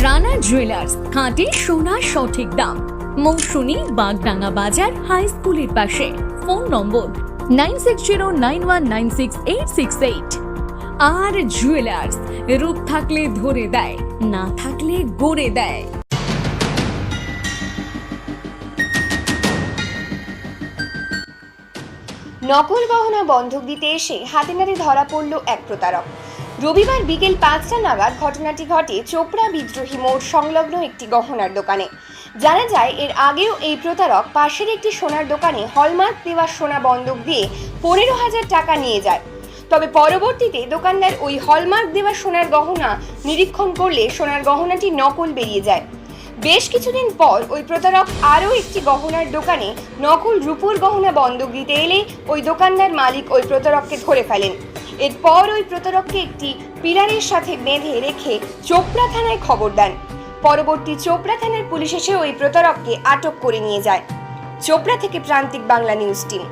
Rana jewellers খাঁটি সোনার সঠিক দাম। মৌসুমী বাগডাঙ্গা বাজার হাই স্কুলের পাশে। Phone number nine six zero nine one nine six eight six eight আর জুয়েলার্স রূপ থাকলে ধরে দেয়, না থাকলে গড়ে দেয়। নকল গহনা বন্ধক দিতে এসে হাতে নাতে ধরা পড়ল এক প্রতারক। রবিবার বিকেল পাঁচটা নাগাদ ঘটনাটি ঘটে চোপড়া বিদ্রোহী মোড় সংলগ্ন একটি গহনার দোকানে। জানা যায়, এর আগেও এই প্রতারক পাশের একটি সোনার দোকানে হলমার্ক দেওয়া সোনা বন্ধক দিয়ে পনেরো হাজার টাকা নিয়ে যায়। তবে পরবর্তীতে দোকানদার ওই হলমার্ক দেওয়া সোনার গহনা নিরীক্ষণ করলে সোনার গহনাটি নকল বেরিয়ে যায়। বেশ কিছুদিন পর ওই প্রতারক আরও একটি গহনার দোকানে নকল রূপোর গহনা বন্ধক দিতে এলে ওই দোকানদার মালিক ওই প্রতারককে ধরে ফেলেন। এরপর ওই প্রতারককে একটি পিলারের সাথে বেঁধে রেখে চোপড়া থানায় খবর দেন। পরবর্তী চোপড়া থানার পুলিশ এসে ওই প্রতারককে আটক করে নিয়ে যায়। চোপড়া থেকে প্রান্তিক বাংলা নিউজ টিম।